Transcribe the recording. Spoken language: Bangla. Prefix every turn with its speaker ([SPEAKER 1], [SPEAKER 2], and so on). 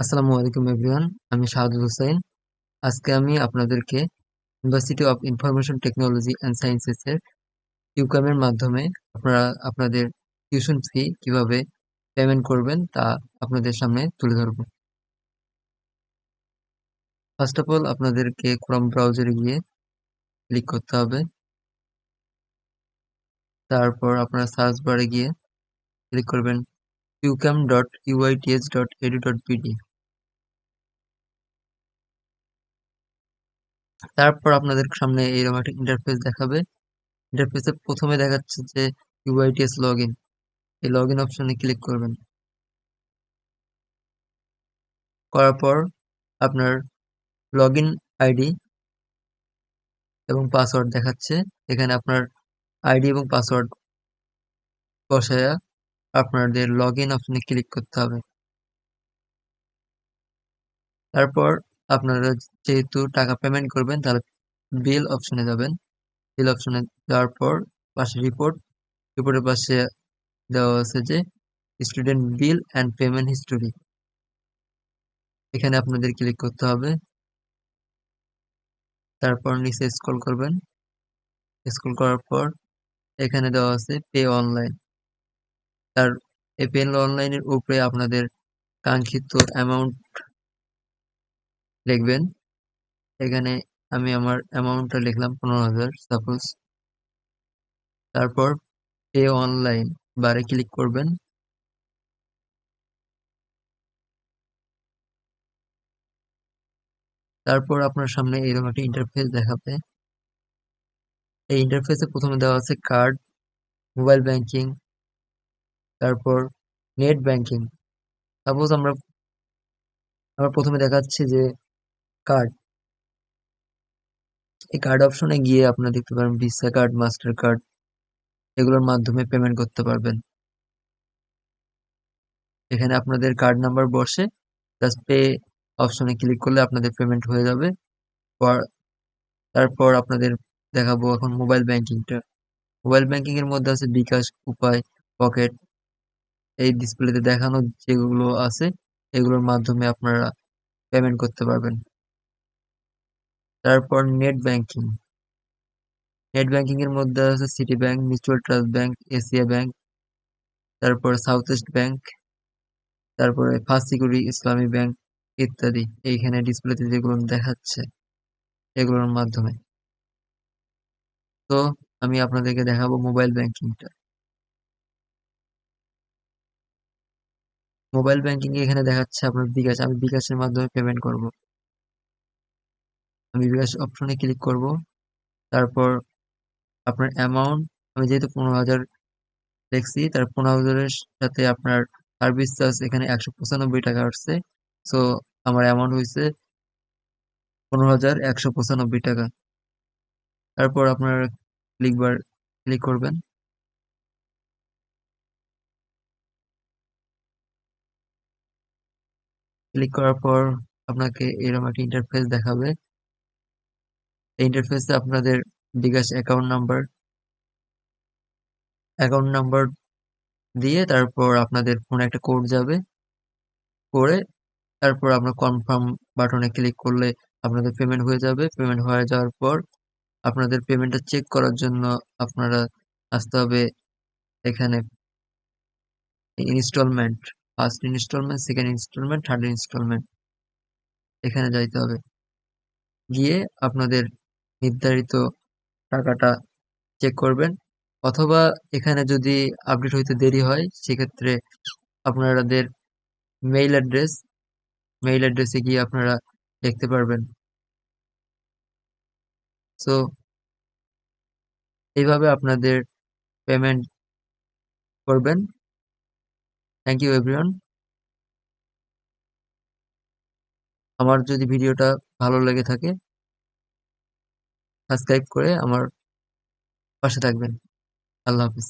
[SPEAKER 1] আসসালামু আলাইকুম এভরিওয়ান, আমি শাহাদুল হোসেন। আজকে আমি আপনাদেরকে university of information technology and sciences এর ইউকামের মাধ্যমে আপনারা, আপনাদের টিউশন ফি কীভাবে পেমেন্ট করবেন তা আপনাদের সামনে তুলে ধরব। ফার্স্ট অফ অল আপনাদেরকে ক্রম ব্রাউজারে গিয়ে ক্লিক করতে হবে। তারপর আপনারা সার্চ বারে গিয়ে ক্লিক করবেন UCAM dot UITS dot edu dot BD তারপর আপনাদের সামনে এইরকম একটা ইন্টারফেস দেখাবে। ইন্টারফেসে প্রথমে দেখাচ্ছে যে ইউআইটিএস লগ ইন এই লগ ইন অপশনে ক্লিক করবেন। করার পর আপনার লগ ইন আইডি এবং পাসওয়ার্ড দেখাচ্ছে। এখানে আপনার আইডি এবং পাসওয়ার্ড বসায়া আপনাদের লগ ইন অপশনে ক্লিক করতে হবে। তারপর আপনারা যেহেতু টাকা পেমেন্ট করবেন, তাহলে বিল অপশনে যাবেন। বিল অপশনে যাওয়ার পর পাশে রিপোর্ট রিপোর্টের পাশে দেওয়া আছে যে student bill and payment history এখানে আপনাদের ক্লিক করতে হবে। তারপর নিচে স্ক্রল করবেন। স্ক্রল করার পর এখানে দেওয়া আছে পে অনলাইন তার এই পে অনলাইনের উপরে আপনাদের কাঙ্ক্ষিত অ্যামাউন্ট লিখবেন। এখানে আমি আমার অ্যামাউন্টটা লিখলাম পনেরো হাজার সাপোজ তারপর পে অনলাইন বারে ক্লিক করবেন। তারপর আপনার সামনে এরকম একটা ইন্টারফেস দেখাবে। এই ইন্টারফেসে প্রথমে দেওয়া আছে কার্ড মোবাইল ব্যাংকিং তারপর নেট ব্যাংকিং সাপোজ আমরা আমরা প্রথমে দেখাচ্ছি যে কার্ড এই কার্ড অপশনে গিয়ে আপনারা দেখতে পারেন ভিসা কার্ড মাস্টার কার্ড এগুলোর মাধ্যমে পেমেন্ট করতে পারবেন। এখানে আপনাদের কার্ড নাম্বার বসে জাস্ট পে অপশনে ক্লিক করলে আপনাদের পেমেন্ট হয়ে যাবে। তারপর আপনাদের দেখাবো এখন মোবাইল ব্যাংকিংটা মোবাইল ব্যাংকিং এর মধ্যে আছে বিকাশ, উপায়, পকেট। এই ডিসপ্লেতে দেখানো যেগুলো আছে, এগুলোর মাধ্যমে আপনারা পেমেন্ট করতে পারবেন। তারপর নেট ব্যাংকিং। নেট ব্যাংকিং এর মধ্যে আছে City Bank, Mutual Trust Bank, Asia Bank, তারপর সাউথ ইস্ট ব্যাংক, তারপরে সিকিউরিটি ইসলামী ব্যাংক ইত্যাদি। এইখানে ডিসপ্লেতে যেগুলো দেখাচ্ছে, এগুলোর মাধ্যমে। তো আমি আপনাদেরকে দেখাবো মোবাইল ব্যাংকিংটা। মোবাইল ব্যাংকিং এখানে দেখাচ্ছে আপনার বিকাশ। আমি বিকাশের মাধ্যমে পেমেন্ট করব। আমি বিকাশ অপশনে ক্লিক করব। তারপর আপনার অ্যামাউন্ট আমি যেহেতু পনেরো হাজার দেখছি, তার পনেরো হাজারের সাথে আপনার সার্ভিস চার্জ এখানে একশো পঁচানব্বই টাকা আসছে। সো আমার অ্যামাউন্ট হয়েছে পনেরো হাজার একশো পঁচানব্বই টাকা। তারপর আপনার ক্লিকবার ক্লিক করবেন। ক্লিক করার পর আপনাকে এরকম একটা ইন্টারফেস দেখাবে। এই ইন্টারফেসে আপনাদের bKash account number account number দিয়ে তারপর আপনাদের ফোনে একটা কোড যাবে। করে তারপর আপনার কনফার্ম বাটনে ক্লিক করলে আপনাদের পেমেন্ট হয়ে যাবে। পেমেন্ট হয়ে যাওয়ার পর আপনাদের পেমেন্টটা চেক করার জন্য আপনারা আসতে হবে এখানে instalment first instalment second instalment third instalment এখানে যাইতে হবে। গিয়ে আপনাদের নির্ধারিত টাকাটা চেক করবেন অথবা এখানে যদি আপডেট হইতে দেরি হয়, সেক্ষেত্রে আপনাদের মেইল অ্যাড্রেস মেইল অ্যাড্রেসে গিয়ে আপনারা দেখতে পারবেন। সো এইভাবে আপনাদের পেমেন্ট করবেন। থ্যাংক ইউ এভরিওয়ান আমার যদি ভিডিওটা ভালো লেগে থাকে সাবস্ক্রাইব করে আমার পাশে থাকবেন। আল্লাহ হাফিজ।